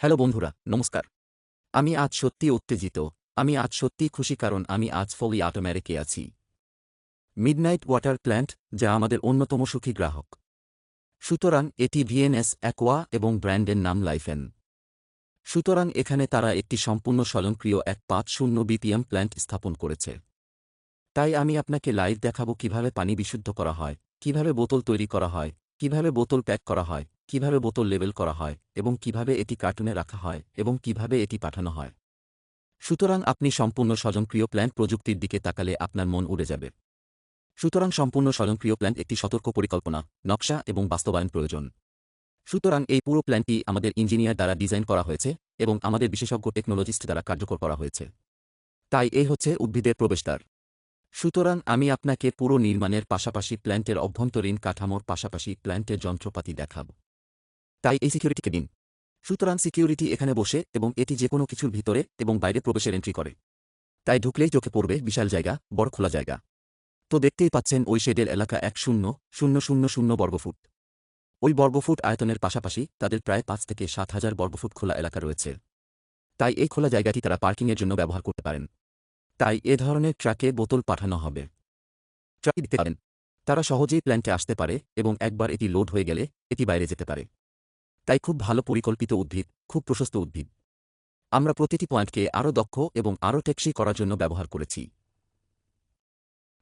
Hello বন্ধুরা, নমস্কার। আমি আজ সত্যি উত্তেজিত, আমি আজ সত্যিই খুশি কারণ আমি আজ ফলি অটোম্যারিকে আছি। মিডনাইট ওয়াটার প্ল্যান্ট যা আমাদের অন্যতম সুখী গ্রাহক। সুতরাং এটি ভিএনএস অ্যাকোয়া এবং ব্র্যান্ডের নাম লাইফেন সুতরাং এখানে তারা একটি সম্পূর্ণ স্বয়ংক্রিয় এক পাঁচ শূন্য বিপিএম প্ল্যান্ট স্থাপন করেছে। তাই আমি আপনাকে লাইভ দেখাবো কীভাবে পানি বিশুদ্ধ করা হয়, কীভাবে বোতল তৈরি করা হয়, কীভাবে বোতল প্যাক করা হয় কীভাবে বোতল লেবেল করা হয় এবং কীভাবে এটি কার্টুনে রাখা হয় এবং কীভাবে এটি পাঠানো হয়। সুতরাং আপনি সম্পূর্ণ স্বয়ংক্রিয় প্ল্যান্ট প্রযুক্তির দিকে তাকালে আপনার মন উড়ে যাবে। সুতরাং সম্পূর্ণ স্বয়ংক্রিয় প্ল্যান্ট একটি সতর্ক পরিকল্পনা, নকশা এবং বাস্তবায়ন প্রয়োজন। সুতরাং এই পুরো প্ল্যানটি আমাদের ইঞ্জিনিয়ার দ্বারা ডিজাইন করা হয়েছে এবং আমাদের বিশেষজ্ঞ টেকনোলজিস্ট দ্বারা কার্যকর করা হয়েছে। তাই এই হচ্ছে উদ্ভিদের প্রবেশদ্বার। সুতরাং আমি আপনাকে পুরো নির্মাণের পাশাপাশি প্ল্যান্টের অভ্যন্তরীণ কাঠামোর পাশাপাশি প্ল্যান্টের যন্ত্রপাতি দেখাব। তাই এই সিকিউরিটিকে দিন সুতরাং সিকিউরিটি এখানে বসে এবং এটি যে কোনো কিছুর ভিতরে এবং বাইরে প্রবেশের এন্ট্রি করে। তাই ঢুকলেই চোখে পড়বে বিশাল জায়গা, বড় খোলা জায়গা। তো দেখতেই পাচ্ছেন ওই শেডের এলাকা এক শূন্য শূন্য শূন্য শূন্য বর্গফুট। ওই বর্গফুট আয়তনের পাশাপাশি তাদের প্রায় পাঁচ থেকে সাত হাজার বর্গফুট খোলা এলাকা রয়েছে। তাই এই খোলা জায়গাটি তারা পার্কিংয়ের জন্য ব্যবহার করতে পারেন। তাই এ ধরনের ট্রাকে বোতল পাঠানো হবে। ট্রাকে দিতে পারেন। তারা সহজেই প্ল্যান্টে আসতে পারে এবং একবার এটি লোড হয়ে গেলে এটি বাইরে যেতে পারে। তাই খুব ভালো পরিকল্পিত উদ্ভিদ, খুব প্রশস্ত উদ্ভিদ। আমরা প্রতিটি পয়েন্টকে আরও দক্ষ এবং আরও টেকসই করার জন্য ব্যবহার করেছি।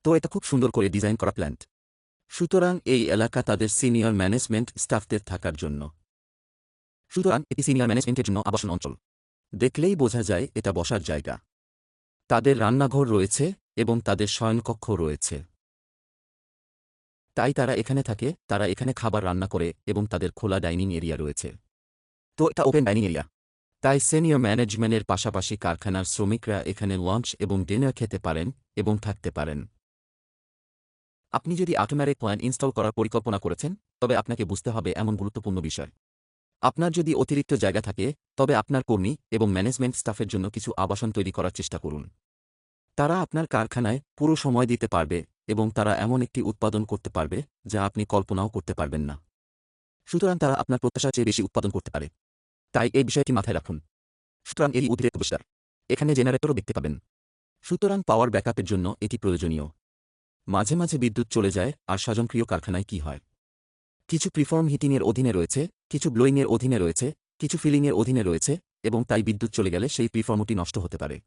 তো এটা খুব সুন্দর করে ডিজাইন করা প্ল্যান্ট। সুতরাং এই এলাকা তাদের সিনিয়র ম্যানেজমেন্ট স্টাফদের থাকার জন্য। সুতরাং এটি সিনিয়র ম্যানেজমেন্টের জন্য আবাসন অঞ্চল। দেখলেই বোঝা যায় এটা বসার জায়গা। তাদের রান্নাঘর রয়েছে এবং তাদের শয়নকক্ষ রয়েছে। তাই তারা এখানে থাকে, তারা এখানে খাবার রান্না করে এবং তাদের খোলা ডাইনিং এরিয়া রয়েছে। তো এটা ওপেন ডাইনিং এরিয়া। তাই সিনিয়র ম্যানেজমেন্টের পাশাপাশি কারখানার শ্রমিকরা এখানে লাঞ্চ এবং ডিনার খেতে পারেন এবং থাকতে পারেন। আপনি যদি অটোম্যাটিক প্ল্যান ইনস্টল করার পরিকল্পনা করেছেন, তবে আপনাকে বুঝতে হবে এমন গুরুত্বপূর্ণ বিষয়। আপনার যদি অতিরিক্ত জায়গা থাকে, তবে আপনার কর্মী এবং ম্যানেজমেন্ট স্টাফের জন্য কিছু আবাসন তৈরি করার চেষ্টা করুন। তারা আপনার কারখানায় পুরো সময় দিতে পারবে এবং তারা এমন একটি উৎপাদন করতে পারবে যা আপনি কল্পনাও করতে পারবেন না। সুতরাং তারা আপনার প্রত্যাশার চেয়ে বেশি উৎপাদন করতে পারে। তাই এই বিষয়টি মাথায় রাখুন। সুতরাং এই উদ্ভিদের প্রবেশদ্বার। এখানে জেনারেটরও দেখতে পাবেন। সুতরাং পাওয়ার ব্যাকআপের জন্য এটি প্রয়োজনীয়। মাঝে মাঝে বিদ্যুৎ চলে যায় আর স্বয়ংক্রিয় কারখানায় কি হয়? কিছু প্রিফর্ম হিটিংয়ের অধীনে রয়েছে, কিছু ব্লোয়িংয়ের অধীনে রয়েছে, কিছু ফিলিংয়ের অধীনে রয়েছে এবং তাই বিদ্যুৎ চলে গেলে সেই প্রিফর্মটি নষ্ট হতে পারে।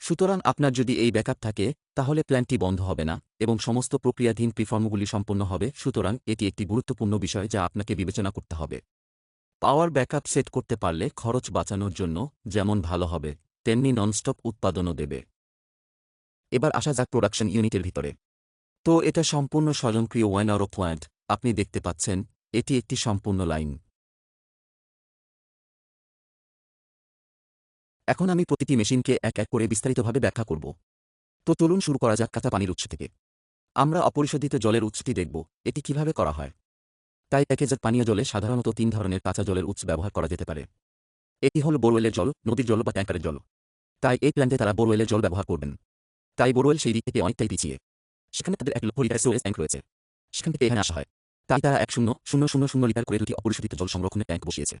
সুতরাং আপনার যদি এই ব্যাকআপ থাকে, তাহলে প্ল্যানটি বন্ধ হবে না, এবং সমস্ত প্রক্রিয়াধীন প্রিফর্মগুলি সম্পন্ন হবে, সুতরাং এটি একটি গুরুত্বপূর্ণ বিষয় যা আপনাকে বিবেচনা করতে হবে। পাওয়ার ব্যাকআপ সেট করতে পারলে খরচ বাঁচানোর জন্য যেমন ভালো হবে, তেমনি ননস্টপ উৎপাদনও দেবে। এবার আসা যাক প্রোডাকশন ইউনিটের ভিতরে। তো এটা সম্পূর্ণ স্বয়ংক্রিয় ওয়ান ওয়াইনারো পয়েন্ট, আপনি দেখতে পাচ্ছেন, এটি একটি সম্পূর্ণ লাইন। এখন আমি প্রতিটি মেশিনকে এক এক করে বিস্তারিতভাবে ব্যাখ্যা করব। তো চলুন শুরু করা যাক কাঁচা পানির উৎস থেকে। আমরা অপরিশোধিত জলের উৎসটি দেখব, এটি কীভাবে করা হয়। তাই প্যাকেজার পানীয় জলে সাধারণত তিন ধরনের কাঁচা জলের উৎস ব্যবহার করা যেতে পারে। এটি হল বোরওয়েলের জল, নদীর জল বা ট্যাঙ্কারের জল। তাই এই প্ল্যান্টে তারা বোরওয়েলের জল ব্যবহার করবেন। তাই বোরওয়েল সেই দিক থেকে অনেকটাই পিছিয়ে। সেখানে তাদের এক লক্ষ লিটার স্টোরেজ ট্যাঙ্ক রয়েছে। সেখান থেকে এখানে আসা হয়। তাই তারা এক শূন্য শূন্য শূন্য শূন্য লিটার করে দুটি অপরিশোধিত জল সংরক্ষণের ট্যাঙ্ক বসিয়েছে।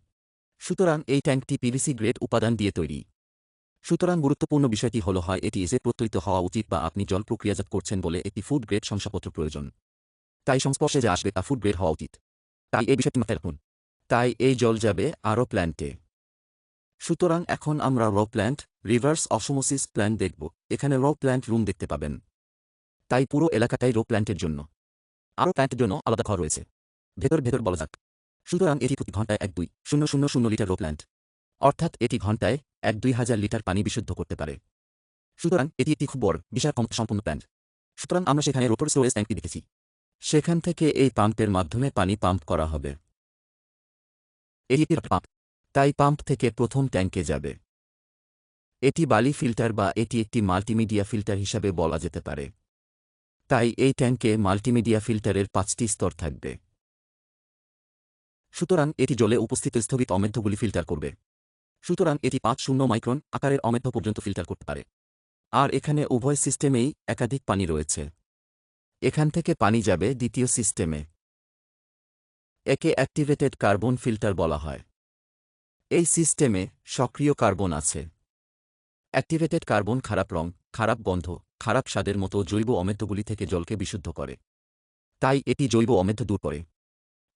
সুতরাং এই ট্যাঙ্কটি পিভিসি গ্রেড উপাদান দিয়ে তৈরি। সুতরাং গুরুত্বপূর্ণ বিষয়টি হল, হয় এটি এসে প্রত্যয়িত হওয়া উচিত বা আপনি জল প্রক্রিয়াজাত করছেন বলে একটি ফুড গ্রেড শংসাপত্র প্রয়োজন। তাই সংস্পর্শে যে আসবে তা ফুড গ্রেড হওয়া উচিত। তাই এই বিষয়টি মাথায় রাখুন। তাই এই জল যাবে আরও প্ল্যান্টে। সুতরাং এখন আমরা র প্ল্যান্ট রিভার্স অসমোসিস প্ল্যান্ট দেখব। এখানে র প্ল্যান্ট রুম দেখতে পাবেন। তাই পুরো এলাকাটাই রো প্ল্যান্টের জন্য। আরও প্ল্যান্টের জন্য আলাদা ঘর রয়েছে। ভেতর ভেতর বলা যাক। সুতরাং এটি প্রতি ঘন্টায় এক দুই, শূন্য শূন্য শূন্য লিটার রো প্ল্যান্ট অর্থাৎ এটি ঘন্টায় এক দুই হাজার লিটার পানি বিশুদ্ধ করতে পারে। সুতরাং এটি একটি খুব বড়, বিশাল ক্ষমতা সম্পন্ন প্ল্যান্ট সুতরাং আমরা সেখানে রোপর স্টোরেজ ট্যাঙ্কটি দেখেছি। সেখান থেকে এই পাম্পের মাধ্যমে পানি পাম্প করা হবে। এটি একটি পাম্প, তাই পাম্প থেকে প্রথম ট্যাঙ্কে যাবে। এটি বালি ফিল্টার বা এটি একটি মাল্টিমিডিয়া ফিল্টার হিসাবে বলা যেতে পারে। তাই এই ট্যাঙ্কে মাল্টিমিডিয়া ফিল্টারের পাঁচটি স্তর থাকবে। সুতরাং এটি জলে উপস্থিত স্থগিত অমেধ্যগুলি ফিল্টার করবে। সুতরাং এটি পাঁচ শূন্য মাইক্রন আকারের অমেধ্য পর্যন্ত ফিল্টার করতে পারে। আর এখানে উভয় সিস্টেমেই একাধিক পানি রয়েছে। এখান থেকে পানি যাবে দ্বিতীয় সিস্টেমে। একে অ্যাক্টিভেটেড কার্বন ফিল্টার বলা হয়। এই সিস্টেমে সক্রিয় কার্বন আছে। অ্যাক্টিভেটেড কার্বন খারাপ রং, খারাপ গন্ধ, খারাপ স্বাদের মতো জৈব অমেদ্যগুলি থেকে জলকে বিশুদ্ধ করে। তাই এটি জৈব অমেদ্য দূর করে।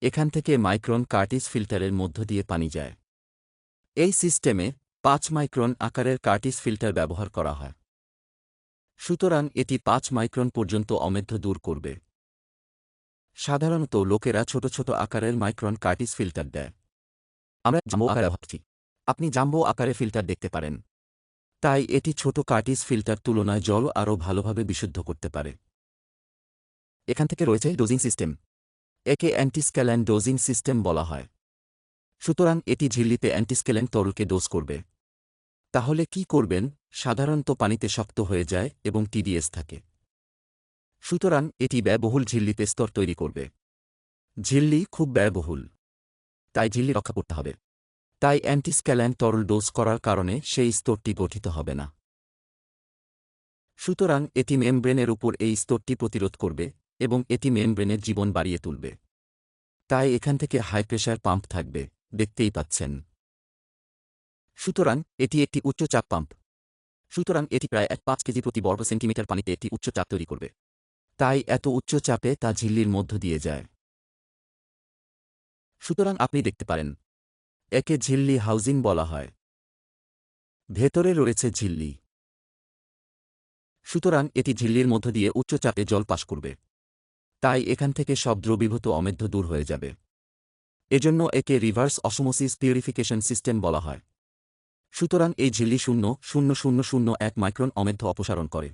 এখান থেকে মাইক্রন কার্টিস ফিল্টারের মধ্য দিয়ে পানি যায়। এই সিস্টেমে পাঁচ মাইক্রন আকারের কার্টিস ফিল্টার ব্যবহার করা হয়। সুতরাং এটি পাঁচ মাইক্রন পর্যন্ত অমেধ্য দূর করবে। সাধারণত লোকেরা ছোট ছোট আকারের মাইক্রন কার্টিস ফিল্টার দেয়। আমরা জাম্বো আকারে ভাবছি আপনি জাম্বো আকারে ফিল্টার দেখতে পারেন। তাই এটি ছোট কার্টিস ফিল্টার তুলনায় জল আরও ভালোভাবে বিশুদ্ধ করতে পারে। এখান থেকে রয়েছে ডোজিং সিস্টেম। একে অ্যান্টিস্ক্যাল্যান ডোজিং সিস্টেম বলা হয়। সুতরাং এটি ঝিল্লিতে অ্যান্টিস্কেলেন তরলকে ডোজ করবে। তাহলে কি করবেন? সাধারণত পানিতে শক্ত হয়ে যায় এবং টিডিএস থাকে। সুতরাং এটি ব্যয়বহুল ঝিল্লিতে স্তর তৈরি করবে। ঝিল্লি খুব ব্যয়বহুল। তাই ঝিল্লি রক্ষা করতে হবে। তাই অ্যান্টিস্ক্যাল্যান তরল ডোজ করার কারণে সেই স্তরটি গঠিত হবে না। সুতরাং এটি মেমব্রেনের উপর এই স্তরটি প্রতিরোধ করবে এবং এটি মেমব্রেনের জীবন বাড়িয়ে তুলবে। তাই এখান থেকে হাই প্রেশার পাম্প থাকবে। দেখতেই পাচ্ছেন। সুতরাং, এটি একটি উচ্চ চাপ পাম্প। সুতরাং, এটি প্রায় এক পাঁচ কেজি প্রতি বর্গ সেন্টিমিটার পানিতে একটি উচ্চ চাপ তৈরি করবে। তাই, এত উচ্চ চাপে তা ঝিল্লির মধ্য দিয়ে যায়। সুতরাং, আপনি দেখতে পারেন। একে ঝিল্লি হাউজিং বলা হয়। ভেতরে রয়েছে ঝিল্লি। সুতরাং, এটি ঝিল্লির মধ্য দিয়ে উচ্চ চাপে জল পাস করবে। তাই, এখান থেকে সব দ্রবীভূত অমেধ্য দূর হয়ে যাবে। এজন্য একে রিভার্স অসমোসিস পিউরিফিকেশন সিস্টেম বলা হয়। সুতরাং এই ঝিল্লি শূন্য শূন্য শূন্য শূন্য, এক মাইক্রন অমেধ্য অপসারণ করে।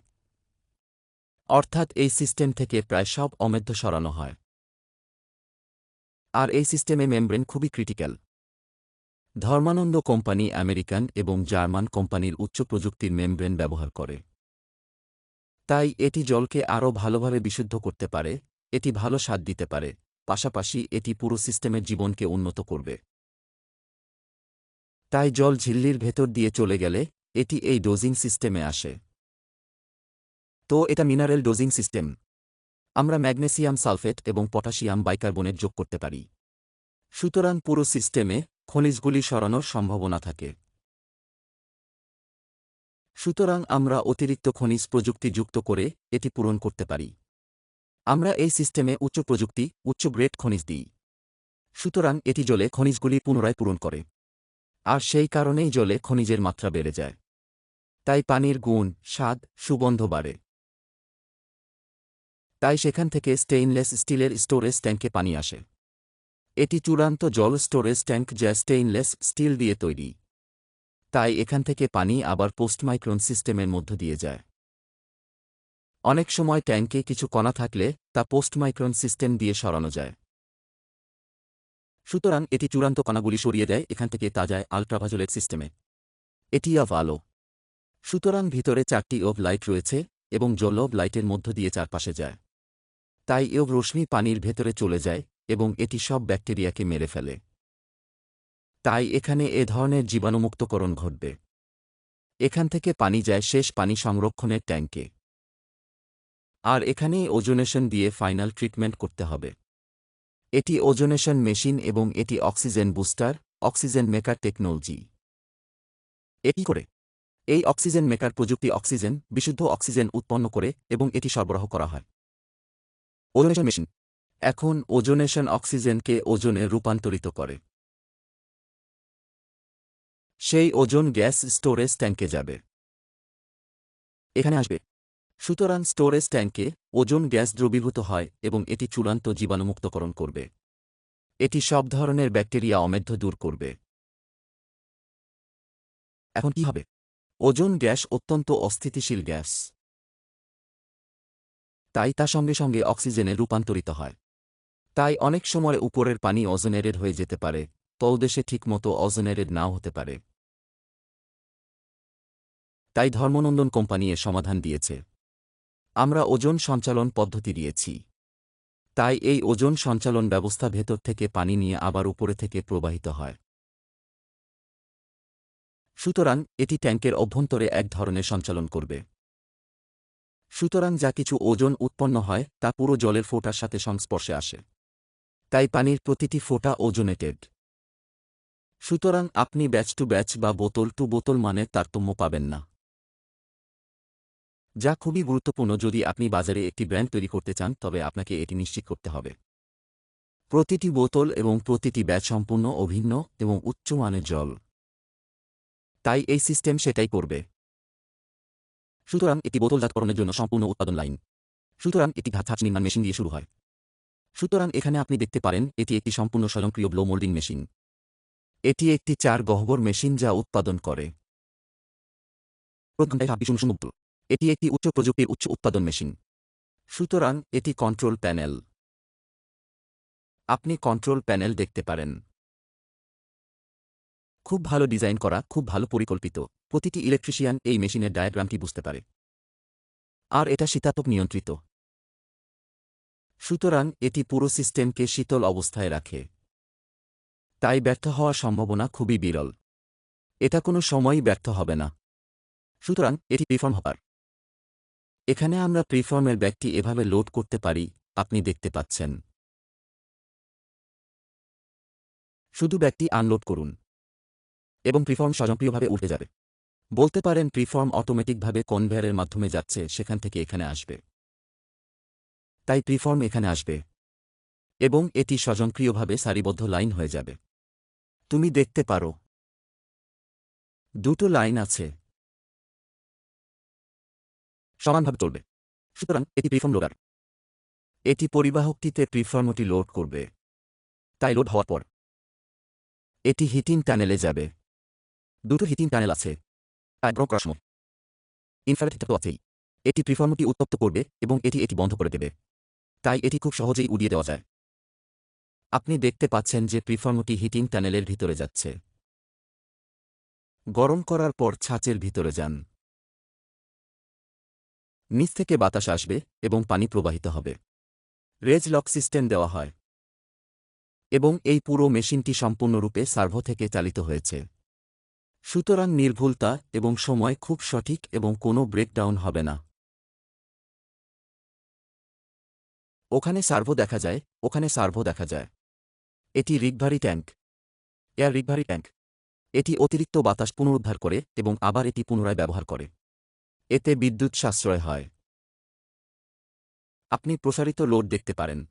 অর্থাৎ এই সিস্টেম থেকে প্রায় সব অমেধ্য সরানো হয়। আর এই সিস্টেমে মেমব্রেন খুবই ক্রিটিক্যাল। ধর্মানন্দ কোম্পানি আমেরিকান এবং জার্মান কোম্পানির উচ্চ প্রযুক্তির মেমব্রেন ব্যবহার করে। তাই এটি জলকে আরও ভালোভাবে বিশুদ্ধ করতে পারে, এটি ভালো স্বাদ দিতে পারে। পাশাপাশি এটি পুরো সিস্টেমের জীবনকে উন্নত করবে। তাই জল ঝিল্লির ভেতর দিয়ে চলে গেলে এটি এই ডোজিং সিস্টেমে আসে। তো এটা মিনারেল ডোজিং সিস্টেম। আমরা ম্যাগনেসিয়াম সালফেট এবং পটাশিয়াম বাইকার্বনেট যোগ করতে পারি। সুতরাং পুরো সিস্টেমে খনিজগুলি সরানোর সম্ভাবনা থাকে। সুতরাং আমরা অতিরিক্ত খনিজ প্রযুক্তি যুক্ত করে এটি পূরণ করতে পারি। আমরা এই সিস্টেমে উচ্চ প্রযুক্তি, উচ্চ গ্রেড খনিজ দিই। সুতরাং এটি জলে খনিজগুলি পুনরায় পূরণ করে। আর সেই কারণেই জলে খনিজের মাত্রা বেড়ে যায়। তাই পানির গুণ, স্বাদ, সুগন্ধ বাড়ে। তাই সেখান থেকে স্টেইনলেস স্টিলের স্টোরেজ ট্যাঙ্কে পানি আসে। এটি চূড়ান্ত জল স্টোরেজ ট্যাঙ্ক যা স্টেইনলেস স্টিল দিয়ে তৈরি। তাই এখান থেকে পানি আবার পোস্টমাইক্রন সিস্টেমের মধ্য দিয়ে যায়। অনেক সময় ট্যাঙ্কে কিছু কণা থাকলে তা পোস্টমাইক্রন সিস্টেম দিয়ে সরানো যায়। সুতরাং এটি চূড়ান্ত কণাগুলি সরিয়ে দেয়, এখান থেকে তা যায় আলট্রাভাজোলেট সিস্টেমে এটি অফ আলো সুতরাং ভিতরে চারটি ওভ লাইট রয়েছে এবং জলব লাইটের মধ্য দিয়ে চারপাশে যায়। তাই এও রশ্মি পানির ভেতরে চলে যায় এবং এটি সব ব্যাকটেরিয়াকে মেরে ফেলে। তাই এখানে এ ধরনের জীবাণুমুক্তকরণ ঘটবে। এখান থেকে পানি যায় শেষ পানি সংরক্ষণের ট্যাঙ্কে আর এখানেই ওজোনেশন দিয়ে ফাইনাল ট্রিটমেন্ট করতে হবে। এটি ওজোনেশন মেশিন এবং এটি oxygen booster, oxygen maker technology. এটি করে? এই অক্সিজেন মেকার প্রযুক্তি অক্সিজেন, বিশুদ্ধ অক্সিজেন উৎপন্ন করে এবং এটি সরবরাহ করা হয়। Ozonation machine. এখন ওজোনেশন অক্সিজেনকে ওজনে রূপান্তরিত করে। সেই ওজন গ্যাস স্টোরেজ ট্যাঙ্কে যাবে। এখানে আসবে। সুতরাং স্টোরেজ ট্যাঙ্কে ওজন গ্যাস দ্রবীভূত হয় এবং এটি চূড়ান্ত জীবাণুমুক্তকরণ করবে। এটি সব ধরনের ব্যাকটেরিয়া অমেধ্য দূর করবে। এখন কি হবে? ওজন গ্যাস অত্যন্ত অস্থিতিশীল গ্যাস। তাই তা সঙ্গে সঙ্গে অক্সিজেনে রূপান্তরিত হয়। তাই অনেক সময় উপরের পানি অজনেরেড হয়ে যেতে পারে, তলদেশে ঠিকমতো অজনেরেড নাও হতে পারে। তাই ধর্মনন্দন কোম্পানি এর সমাধান দিয়েছে। আমরা ওজন সঞ্চালন পদ্ধতি দিয়েছি। তাই এই ওজন সঞ্চালন ব্যবস্থা ভেতর থেকে পানি নিয়ে আবার উপরে থেকে প্রবাহিত হয়। সুতরাং এটি ট্যাঙ্কের অভ্যন্তরে এক ধরনের সঞ্চালন করবে। সুতরাং যা কিছু ওজন উৎপন্ন হয়, তা পুরো জলের ফোঁটার সাথে সংস্পর্শে আসে। তাই পানির প্রতিটি ফোঁটা ওজনেটেড। সুতরাং আপনি ব্যাচ টু ব্যাচ বা বোতল টু বোতল মানের তারতম্য পাবেন না। যা খুবই গুরুত্বপূর্ণ যদি আপনি বাজারে একটি ব্র্যান্ড তৈরি করতে চান, তবে আপনাকে এটি নিশ্চিত করতে হবে। প্রতিটি বোতল এবং প্রতিটি ব্যাচ সম্পূর্ণ অভিন্ন এবং উচ্চমানের জল। তাই এই সিস্টেম সেটাই করবে। সুতরাং একটি বোতলজাতকরণের জন্য সম্পূর্ণ উৎপাদন লাইন। সুতরাং একটি ধাঁচ নির্মাণ মেশিন দিয়ে শুরু হয়। সুতরাং এখানে আপনি দেখতে পারেন, এটি একটি সম্পূর্ণ স্বয়ংক্রিয় ব্লো মোল্ডিং মেশিন। এটি একটি চার গহ্বর মেশিন যা উৎপাদন করে। প্রথম এটি একটি উচ্চ প্রযুক্তির উচ্চ উৎপাদন মেশিন। সুতরাং, এটি কন্ট্রোল প্যানেল আপনি কন্ট্রোল প্যানেল দেখতে পারেন। খুব ভালো ডিজাইন করা, খুব ভালো পরিকল্পিত। প্রতিটি ইলেকট্রিশিয়ান এই মেশিনের ডায়াগ্রামটি বুঝতে পারে। আর এটা শীতাতপ নিয়ন্ত্রিত। সুতরাং, এটি পুরো সিস্টেমকে শীতল অবস্থায় রাখে। তাই ব্যর্থ হওয়ার সম্ভাবনা খুবই বিরল। এটা কোনো সময়ই ব্যর্থ হবে না। সুতরাং, এটি প্রিফর্ম হবার। এখানে আমরা প্রিফর্মের ব্যাগটি এভাবে লোড করতে পারি, আপনি দেখতে পাচ্ছেন। শুধু ব্যাগটি আনলোড করুন এবং প্রিফর্ম স্বয়ংক্রিয়ভাবে উঠে যাবে। বলতে পারেন প্রিফর্ম অটোমেটিকভাবে কনভেয়ারের মাধ্যমে যাচ্ছে, সেখান থেকে এখানে আসবে। তাই প্রিফর্ম এখানে আসবে এবং এটি স্বয়ংক্রিয়ভাবে সারিবদ্ধ লাইন হয়ে যাবে। তুমি দেখতে পারো। দুটো লাইন আছে। সমানভাবে চলবে। সুতরাং এটি প্রিফর্ম লোডার এটি পরিবাহকটিতে প্রিফর্মটি লোড করবে। তাই লোড হওয়ার পর এটি হিটিং টানেলে যাবে। দুটো হিটিং টানেল আছে। করার ইনফ্রারেড হিটার তো আছেই। এটি প্রিফর্মটি উত্তপ্ত করবে এবং এটি এটি বন্ধ করে দেবে। তাই এটি খুব সহজেই উড়িয়ে দেওয়া যায়। আপনি দেখতে পাচ্ছেন যে প্রিফর্মটি হিটিং টানেলের ভিতরে যাচ্ছে। গরম করার পর ছাঁচের ভিতরে যান। নিচ থেকে বাতাস আসবে এবং পানি প্রবাহিত হবে। রেজ লক সিস্টেম দেওয়া হয়। এবং এই পুরো মেশিনটি সম্পূর্ণরূপে সার্ভো থেকে চালিত হয়েছে। সুতরাং নির্ভুলতা এবং সময় খুব সঠিক এবং কোনো ব্রেকডাউন হবে না। ওখানে সার্ভো দেখা যায়, ওখানে সার্ভো দেখা যায়। এটি recovery tank. Air recovery tank. এটি অতিরিক্ত বাতাস পুনরুদ্ধার করে এবং আবার এটি পুনরায় ব্যবহার করে। এতে বিদ্যুৎ সাশ্রয় হয়। আপনি প্রসারিত লোড দেখতে পারেন।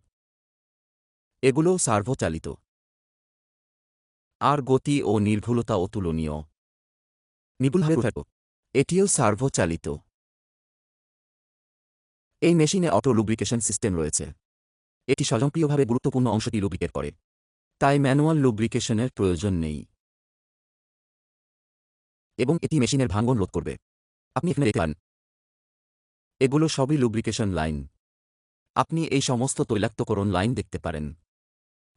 এগুলোও সার্ভো চালিত আর গতি ও নির্ভুলতা অতুলনীয়। প্রসারিত এটিও সার্ভো চালিত এই মেশিনে অটো লুব্রিকেশন সিস্টেম রয়েছে। এটি স্বয়ংক্রিয়ভাবে গুরুত্বপূর্ণ অংশটি লুব্রিকেট করে। তাই ম্যানুয়াল লুব্রিকেশনের প্রয়োজন নেই। এবং এটি মেশিনের ভাঙ্গন রোধ করবে। আপনি এখানে পান এগুলো সবই লুব্রিকেশন লাইন আপনি এই সমস্ত তৈলাক্তকরণ লাইন দেখতে পারেন।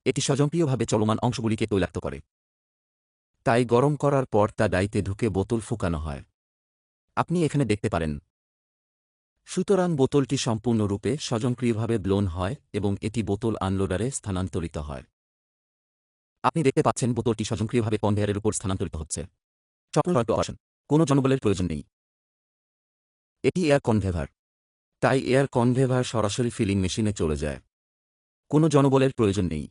এটি স্বজনপ্রিয়ভাবে চলমান অংশগুলিকে তৈলাক্ত করে। তাই গরম করার পর তা ডাইতে ঢুকে বোতল ফুকানো হয়। আপনি এখানে দেখতে পারেন। সুতরাং বোতলটি সম্পূর্ণরূপে স্বয়ংক্রিয়ভাবে ব্লোন হয় এবং এটি বোতল আনলোডারে স্থানান্তরিত হয়। আপনি দেখতে পাচ্ছেন বোতলটি স্বয়ংক্রিয়ভাবে কনভেয়ারের উপর স্থানান্তরিত হচ্ছে। অপারেশন কোনো জনবলের প্রয়োজন নেই। এটি এয়ার কনভেভার তাই এয়ার কনভেভার সরাসরি ফিলিং মেশিনে চলে যায়। কোনো জনবলের প্রয়োজন নেই।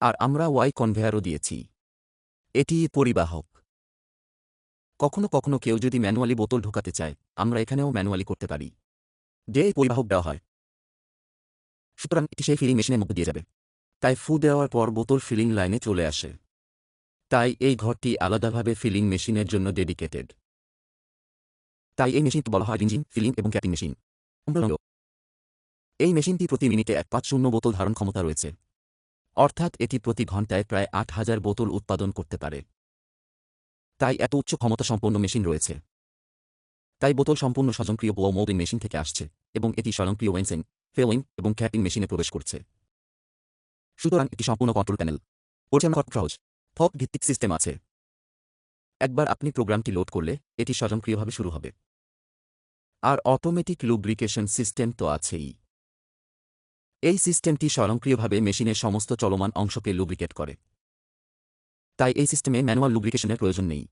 আর আমরা ওয়াই কনভেয়ারও দিয়েছি। এটি পরিবাহক। কখনো কখনো কেউ যদি ম্যানুয়ালি বোতল ঢোকাতে চায়, আমরা এখানেও ম্যানুয়ালি করতে পারি। যে পরিবাহক দেওয়া হয়। সুতরাং এটি সেই ফিলিং মেশিনের মধ্যে দিয়ে যাবে। তাই ফু দেওয়ার পর বোতল ফিলিং লাইনে চলে আসে। তাই এই ঘরটি আলাদাভাবে ফিলিং মেশিনের জন্য ডেডিকেটেড তাই এই মেশিনটি বলা হয় ইঞ্জিন, ফিলিং এবং ক্যাপিং মেশিন। এই মেশিনটি প্রতি মিনিটে এক পাঁচ শূন্য বোতল ধারণ ক্ষমতা রয়েছে। অর্থাৎ এটি প্রতি ঘন্টায় প্রায় আট হাজার বোতল উৎপাদন করতে পারে। তাই এত উচ্চ ক্ষমতা সম্পন্ন মেশিন রয়েছে। তাই বোতল সম্পূর্ণ স্বয়ংক্রিয় বোয়া মোল্ডিং মেশিন থেকে আসছে এবং এটি স্বয়ংক্রিয় ওয়েন্সিং, ফেলিং এবং ক্যাপিং মেশিনে প্রবেশ করছে। সুতরাং এটি সম্পূর্ণ কন্ট্রোল প্যানেল। পরিচালনা থক ভিত্তিক সিস্টেম আছে। একবার আপনি প্রোগ্রামটি লোড করলে এটি স্বয়ংক্রিয়ভাবে শুরু হবে। আর অটোমেটিক লুব্রিকেশন সিস্টেম তো আছেই। এই সিস্টেমটি স্বয়ংক্রিয়ভাবে মেশিনের সমস্ত চলমান অংশকে লুব্রিকেট করে। তাই এই সিস্টেমে ম্যানুয়াল লুব্রিকেশনের প্রয়োজন নেই।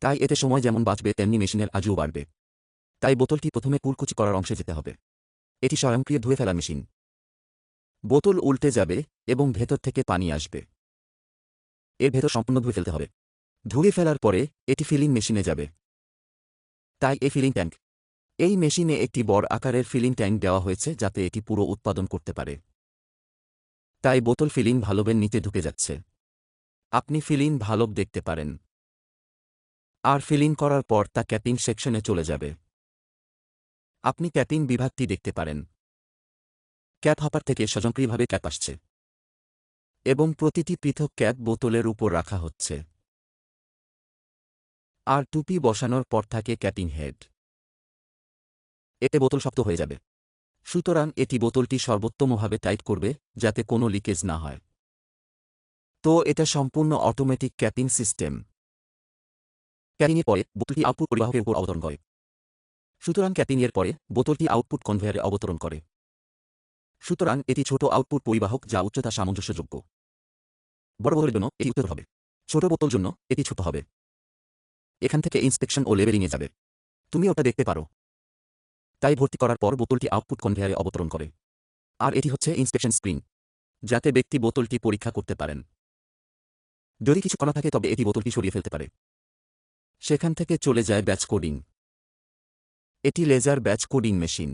তাই এতে সময় যেমন বাঁচবে, তেমনি মেশিনের আজও বাড়বে। তাই বোতলটি প্রথমে কুলকুচি করার অংশে যেতে হবে। এটি স্বয়ংক্রিয় ধুয়ে ফেলা মেশিন। বোতল উল্টে যাবে এবং ভেতর থেকে পানি আসবে। এর ভেতর সম্পূর্ণ ধুয়ে ফেলতে হবে। ধুয়ে ফেলার পরে এটি ফিলিং মেশিনে যাবে। তাই এই ফিলিং ট্যাঙ্ক এই মেশিনে একটি বড় আকারের ফিলিং ট্যাঙ্ক দেওয়া হয়েছে যাতে এটি পুরো উৎপাদন করতে পারে। তাই বোতল ফিলিং ভালবের নিচে ঢুকে যাচ্ছে। আপনি ফিলিং ভালব দেখতে পারেন। আর ফিলিং করার পর তা ক্যাপিং সেকশনে চলে যাবে। আপনি ক্যাপিং বিভাগটি দেখতে পারেন। ক্যাপ হপার থেকে স্বয়ংক্রিয়ভাবে ক্যাপ আসছে। এবং প্রতিটি পৃথক ক্যাপ বোতলের উপর রাখা হচ্ছে। আর টুপি বসানোর পর থাকে ক্যাপিং হেড। এতে বোতল শক্ত হয়ে যাবে। সুতরাং এটি বোতলটি সর্বোত্তমভাবে টাইট করবে, যাতে কোনো লিকেজ না হয়। তো এটা সম্পূর্ণ অটোমেটিক ক্যাপিং সিস্টেম। ক্যাপিংয়ের পরে বোতলটি আউটপুট পরিবাহকের উপর অবতরণ করে। সুতরাং ক্যাপিংয়ের পরে বোতলটি আউটপুট কনভেয়ারে অবতরণ করে। সুতরাং এটি ছোট আউটপুট পরিবাহক যা উচ্চতা সামঞ্জস্যযোগ্য। বড় বোতলের জন্য এটি উত্তর হবে। ছোট বোতল জন্য এটি ছোট হবে। এখান থেকে ইন্সপেকশন ও লেবেলিংয়ে যাবে। তুমি ওটা দেখতে পারো। তাই ভর্তি করার পর বোতলটি আউটপুট কনভেয়ারে অবতরণ করে। আর এটি হচ্ছে ইন্সপেকশন স্ক্রিন যাতে ব্যক্তি বোতলটি পরীক্ষা করতে পারেন। যদি কিছু কণা থাকে, তবে এটি বোতলটি সরিয়ে ফেলতে পারে। সেখান থেকে চলে যায় ব্যাচ কোডিং এটি লেজার ব্যাচ কোডিং মেশিন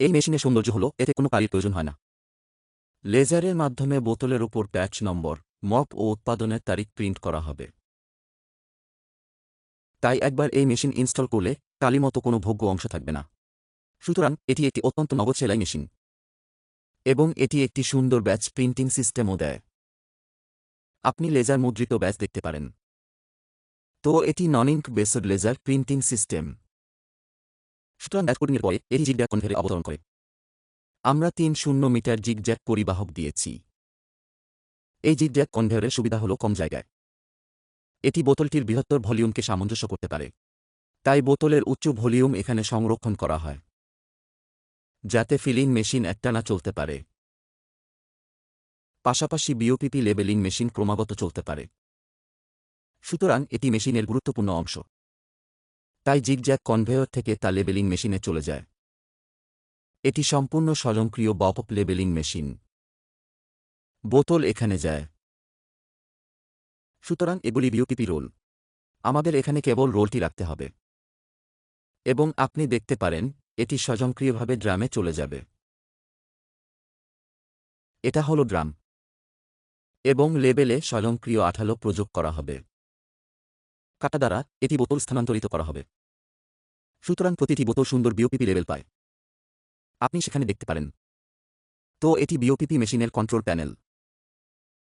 এই মেশিনের সৌন্দর্য হল, এতে কোনো কালির প্রয়োজন হয় না। লেজারের মাধ্যমে বোতলের উপর ব্যাচ নম্বর মপ ও উৎপাদনের তারিখ প্রিন্ট করা হবে। তাই একবার এই মেশিন ইনস্টল করলে কালিমতো কোনো ভোগ্য অংশ থাকবে না। সুতরাং এটি একটি অত্যন্ত নগদ সেলাই মেশিন এবং এটি একটি সুন্দর ব্যাচ প্রিন্টিং সিস্টেমও দেয়। আপনি লেজার মুদ্রিত ব্যাচ দেখতে পারেন। তো এটি non ink based laser printing system. সুতরাং ব্যাচ কোডিংয়ের পরে এটি জিগজ্যাক কনভেরে অবতরণ করে। আমরা তিন শূন্য মিটার জিগজ্যাক পরিবাহক দিয়েছি। এই জিগজ্যাক কনভেয়রের সুবিধা হল কম জায়গায়। এটি বোতলটির বৃহত্তর ভলিউমকে সামঞ্জস্য করতে পারে। তাই বোতলের উচ্চ ভলিউম এখানে সংরক্ষণ করা হয়, যাতে ফিলিং মেশিন একটানা চলতে পারে। পাশাপাশি বিওপিপি লেবেলিং মেশিন ক্রমাগত চলতে পারে। সুতরাং এটি মেশিনের গুরুত্বপূর্ণ অংশ। তাই জিগজ্যাক কনভেয়র থেকে তা লেবেলিং মেশিনে চলে যায়। এটি সম্পূর্ণ স্বয়ংক্রিয় বপক লেবেলিং মেশিন। বোতল এখানে যায়। সুতরাং এগুলি বিওপিপি রোল। আমাদের এখানে কেবল রোলটি রাখতে হবে। এবং আপনি দেখতে পারেন, এটি স্বয়ংক্রিয়ভাবে ড্রামে চলে যাবে। এটা হল ড্রাম। এবং লেবেলে স্বয়ংক্রিয় আঠালো প্রযোগ করা হবে। কাটা দ্বারা এটি বোতল স্থানান্তরিত করা হবে। সুতরাং প্রতিটি বোতল সুন্দর বিওপিপি লেভেল পায়। আপনি সেখানে দেখতে পারেন। তো এটি বিওপিপি মেশিনের কন্ট্রোল প্যানেল।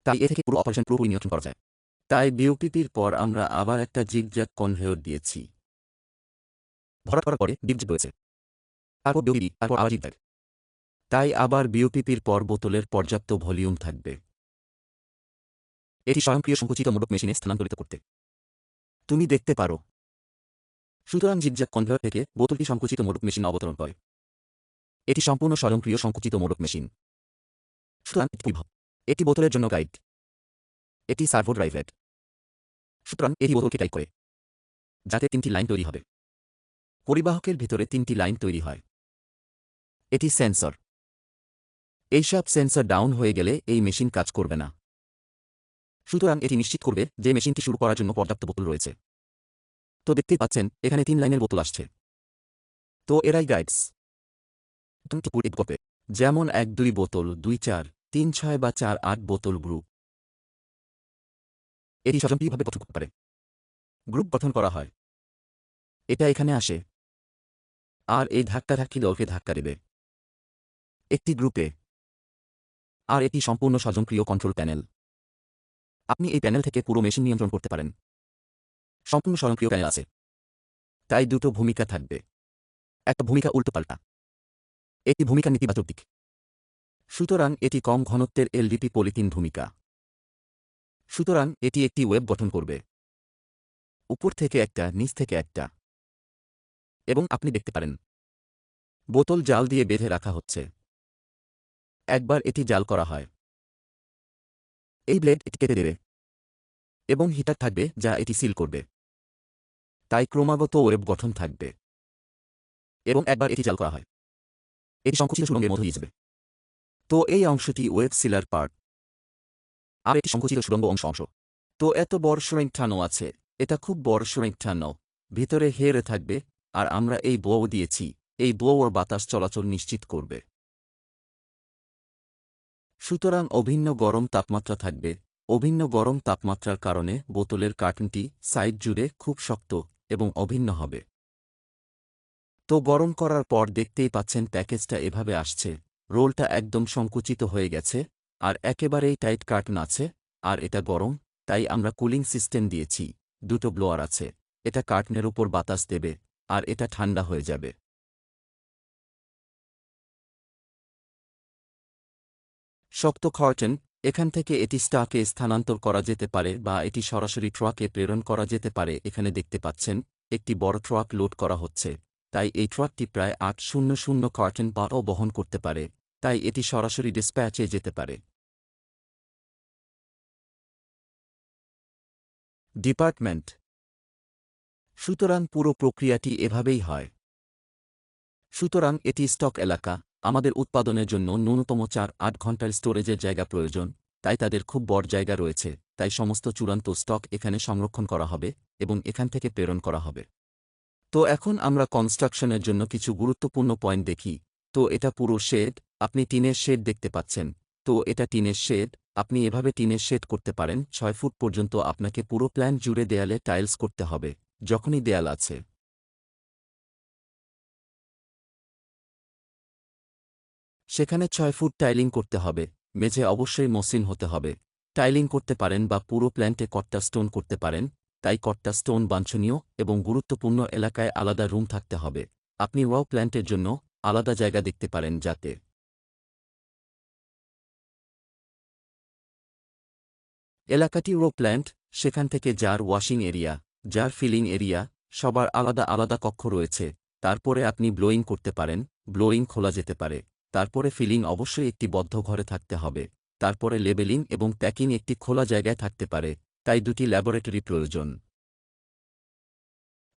তাই এ থেকে পুরো অপারেশন পুরোপুরি নিয়ন্ত্রণ করা যায়। তাই বিওপিপির পর আমরা আবার একটা জিগজ্যাক কনভেয়র দিয়েছি। ভরাট করার পরে ডিপজিপ রয়েছে। তারপর বিওপিপি তারপর আবার জিগজ্যাক তাই আবার বিওপিপির পর বোতলের পর্যাপ্ত ভলিউম থাকবে। এটি স্বয়ংক্রিয় সংকুচিত মোড়ক মেশিনে স্থানান্তরিত করতে। তুমি দেখতে পারো। সুতরাং জিগজ্যাক কনভেয়র থেকে বোতলটি সংকুচিত মোড়ক মেশিন অবতরণ করে। এটি সম্পূর্ণ স্বয়ংক্রিয় সংকুচিত মোড়ক মেশিন। সুতরাং এটি এটি বোতলের জন্য গাইড। এটি সার্ভো ড্রাইভেড সুতরাং এটি বোতলকে টাইপ করে। যাতে তিনটি লাইন তৈরি হবে। পরিবাহকের ভিতরে তিনটি লাইন তৈরি হয়। এটি সেন্সর। এইসব সেন্সর ডাউন হয়ে গেলে এই মেশিন কাজ করবে না। সুতরাং এটি নিশ্চিত করবে যে মেশিনটি শুরু করার জন্য পর্যাপ্ত বোতল রয়েছে। তো দেখতেই পাচ্ছেন, এখানে তিন লাইনের বোতল আসছে। তো এরাই গাইডস যেমন এক, দুই বোতল, দুই, চার, তিন, ছয় বা চার, আট বোতল গ্রুপ এটি স্বয়ংক্রিয়ভাবে গঠন করতে পারে। গ্রুপ গঠন করা হয়। এটা এখানে আসে। আর এই ধাক্কা ধাক্কি দলকে ধাক্কা দেবে। একটি গ্রুপে। আর এটি সম্পূর্ণ স্বয়ংক্রিয় কন্ট্রোল প্যানেল আপনি এই প্যানেল থেকে পুরো মেশিন নিয়ন্ত্রণ করতে পারেন। সম্পূর্ণ স্বয়ংক্রিয় প্যানেল আছে। তাই দুটো ভূমিকা থাকবে। একটা ভূমিকা উল্টোপাল্টা। এটি ভূমিকা নেতিবাচক দিক। সুতরাং এটি কম ঘনত্বের এলডিপি পলিথিন ভূমিকা। সুতরাং এটি একটি ওয়েব গঠন করবে। উপর থেকে একটা, নিচ থেকে একটা। এবং আপনি দেখতে পারেন। বোতল জাল দিয়ে বেঁধে রাখা হচ্ছে। একবার এটি জাল করা হয়। এই ব্লেড এটি কেটে দেবে। এবং হিটার থাকবে যা এটি সিল করবে। তাই ক্রমাগত ওয়েব গঠন থাকবে। এবং একবার এটি জাল করা হয়। এটি সংকুচিত সুরঙ্গের মধ্যে দিয়ে যাবে। তো এই অংশটি ওয়েব সিলার পার্ট। আর এটি সংকুচিত সুড়ঙ্গ অংশ অংশ। তো এত বড় সুরেংঠানো আছে। এটা খুব বড় সুরেংঠানো ভিতরে হেরে থাকবে। আর আমরা এই বউ দিয়েছি, এই বউর বাতাস চলাচল নিশ্চিত করবে। সুতরাং অভিন্ন গরম তাপমাত্রা থাকবে। অভিন্ন গরম তাপমাত্রার কারণে বোতলের কার্টনটি সাইড জুড়ে খুব শক্ত এবং অভিন্ন হবে। তো গরম করার পর দেখতেই পাচ্ছেন প্যাকেজটা এভাবে আসছে। রোলটা একদম সংকুচিত হয়ে গেছে, আর একেবারেই টাইট কার্টন আছে, আর এটা গরম, তাই আমরা কুলিং সিস্টেম দিয়েছি। দুটো ব্লোয়ার আছে, এটা কার্টনের উপর বাতাস দেবে। আর এটা ঠান্ডা হয়ে যাবে। শক্ত কার্টন, এখান থেকে এটি স্টাকে স্থানান্তর করা যেতে পারে বা এটি সরাসরি ট্রাকে প্রেরণ করা যেতে পারে। এখানে দেখতে পাচ্ছেন, একটি বড় ট্রাক লোড করা হচ্ছে, তাই এই ট্রাকটি প্রায় আট শূন্য শূন্য কার্টন বারও বহন করতে পারে, তাই এটি সরাসরি ডিসপ্যাচে যেতে পারে। ডিপার্টমেন্ট সুতরাং পুরো প্রক্রিয়াটি এভাবেই হয়। সুতরাং এটি স্টক এলাকা, আমাদের উৎপাদনের জন্য ন্যূনতম চার আট ঘণ্টার স্টোরেজের জায়গা প্রয়োজন, তাই তাদের খুব বড় জায়গা রয়েছে, তাই সমস্ত চূড়ান্ত স্টক এখানে সংরক্ষণ করা হবে এবং এখান থেকে প্রেরণ করা হবে। তো এখন আমরা কনস্ট্রাকশনের জন্য কিছু গুরুত্বপূর্ণ পয়েন্ট দেখি। তো এটা পুরো শেড, আপনি টিনের শেড দেখতে পাচ্ছেন। তো এটা টিনের শেড, আপনি এভাবে টিনের শেড করতে পারেন, ছয় ফুট পর্যন্ত আপনাকে পুরো প্ল্যান জুড়ে দেয়ালে টাইলস করতে হবে। যখনই দেয়াল আছে। সেখানে ছয় ফুট টাইলিং করতে হবে, মেঝে অবশ্যই মসৃণ হতে হবে। টাইলিং করতে পারেন বা পুরো প্ল্যান্টে কট্টা স্টোন করতে পারেন, তাই কট্টা স্টোন বাঞ্ছনীয় এবং গুরুত্বপূর্ণ এলাকায় আলাদা রুম থাকতে হবে। আপনি ওয়াও প্ল্যান্টের জন্য আলাদা জায়গা দেখতে পারেন যাতে এলাকাটি রো প্ল্যান্ট, সেখান থেকে যার ওয়াশিং এরিয়া। যার ফিলিং এরিয়া সবার আলাদা আলাদা কক্ষ রয়েছে, তারপরে আপনি ব্লোয়িং করতে পারেন, ব্লোয়িং খোলা যেতে পারে, তারপরে ফিলিং অবশ্যই একটি বদ্ধ ঘরে থাকতে হবে, তারপরে লেবেলিং এবং প্যাকিং একটি খোলা জায়গায় থাকতে পারে, তাই দুটি ল্যাবরেটরি প্রয়োজন।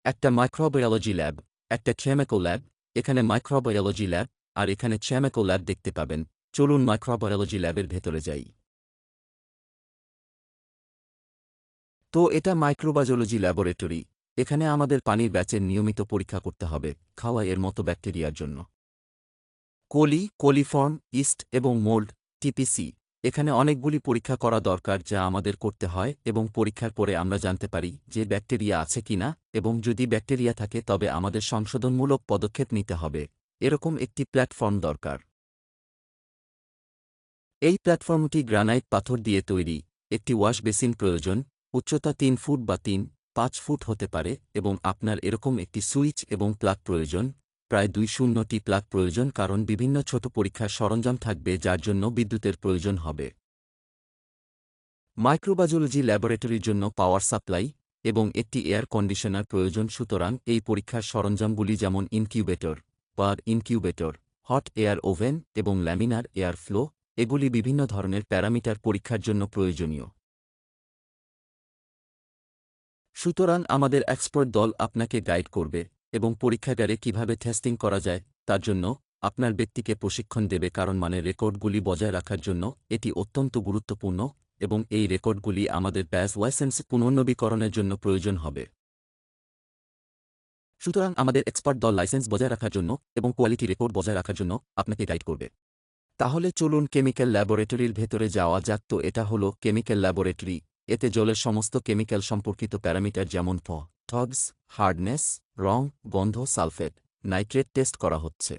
একটা মাইক্রোবায়োলজি ল্যাব, একটা কেমিক্যাল ল্যাব, এখানে মাইক্রোবায়োলজি ল্যাব আর এখানে কেমিক্যাল ল্যাব দেখতে পাবেন। চলুন মাইক্রোবায়োলজি ল্যাবের ভেতরে যাই। তো এটা মাইক্রোবায়োলজি ল্যাবরেটরি। এখানে আমাদের পানির ব্যাচের নিয়মিত পরীক্ষা করতে হবে খাওয়া এর মতো ব্যাকটেরিয়ার জন্য। কোলি, কোলিফর্ম, ইস্ট এবং মোল্ড, টিপিসি, এখানে অনেকগুলি পরীক্ষা করা দরকার যা আমাদের করতে হয় এবং পরীক্ষার পরে আমরা জানতে পারি যে ব্যাকটেরিয়া আছে কিনা এবং যদি ব্যাকটেরিয়া থাকে তবে আমাদের সংশোধনমূলক পদক্ষেপ নিতে হবে। এরকম একটি প্ল্যাটফর্ম দরকার। এই প্ল্যাটফর্মটি গ্রানাইট পাথর দিয়ে তৈরি। একটি ওয়াশ বেসিন প্রয়োজন। উচ্চতা তিন ফুট বা তিন, পাঁচ ফুট হতে পারে এবং আপনার এরকম একটি সুইচ এবং প্লাগ প্রয়োজন, প্রায় দুই শূন্যটি প্লাগ প্রয়োজন কারণ বিভিন্ন ছোট পরীক্ষার সরঞ্জাম থাকবে যার জন্য বিদ্যুতের প্রয়োজন হবে। মাইক্রোবায়োলজি ল্যাবরেটরির জন্য পাওয়ার সাপ্লাই এবং একটি এয়ার কন্ডিশনার প্রয়োজন সুতরাং এই পরীক্ষার সরঞ্জামগুলি যেমন ইনকিউবেটর পার ইনকিউবেটর, হট এয়ার ওভেন এবং ল্যামিনার এয়ার ফ্লো, এগুলি বিভিন্ন ধরনের প্যারামিটার পরীক্ষার জন্য প্রয়োজনীয়। সুতরাং আমাদের এক্সপার্ট দল আপনাকে গাইড করবে এবং পরীক্ষাগারে কীভাবে টেস্টিং করা যায়, তার জন্য আপনার ব্যক্তিকে প্রশিক্ষণ দেবে কারণ মানে রেকর্ডগুলি বজায় রাখার জন্য এটি অত্যন্ত গুরুত্বপূর্ণ এবং এই রেকর্ডগুলি আমাদের ব্যাস লাইসেন্স পুনর্নবীকরণের জন্য প্রয়োজন হবে। সুতরাং আমাদের এক্সপার্ট দল লাইসেন্স বজায় রাখার জন্য এবং কোয়ালিটি রেকর্ড বজায় রাখার জন্য আপনাকে গাইড করবে। তাহলে চলুন কেমিক্যাল ল্যাবরেটরির ভেতরে যাওয়া যাক। তো এটা হলো কেমিক্যাল ল্যাবরেটরি। এতে জলের সমস্ত কেমিক্যাল সম্পর্কিত প্যারামিটার যেমন ফ টগস হার্ডনেস, রং, গন্ধ, সালফেট, নাইট্রেট টেস্ট করা হচ্ছে।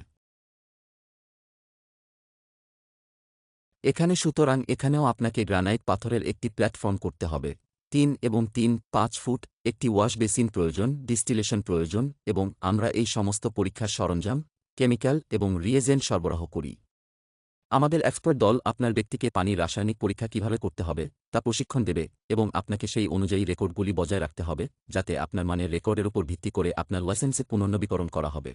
এখানে সুতরাং এখানেও আপনাকে গ্রানাইট পাথরের একটি প্ল্যাটফর্ম করতে হবে। তিন এবং তিন পাঁচ ফুট, একটি ওয়াশ বেসিন প্রয়োজন, ডিস্টিলেশন প্রয়োজন এবং আমরা এই সমস্ত পরীক্ষার সরঞ্জাম, কেমিক্যাল এবং রিয়েজেন্ট সরবরাহ করি। আমাদের এক্সপার্ট দল আপনার ব্যক্তিকে পানির রাসায়নিক পরীক্ষা কীভাবে করতে হবে, তা প্রশিক্ষণ দেবে এবং আপনাকে সেই অনুযায়ী রেকর্ডগুলি বজায় রাখতে হবে, যাতে আপনার মানের রেকর্ডের উপর ভিত্তি করে আপনার লাইসেন্সে পুনর্নবীকরণ করা হবে।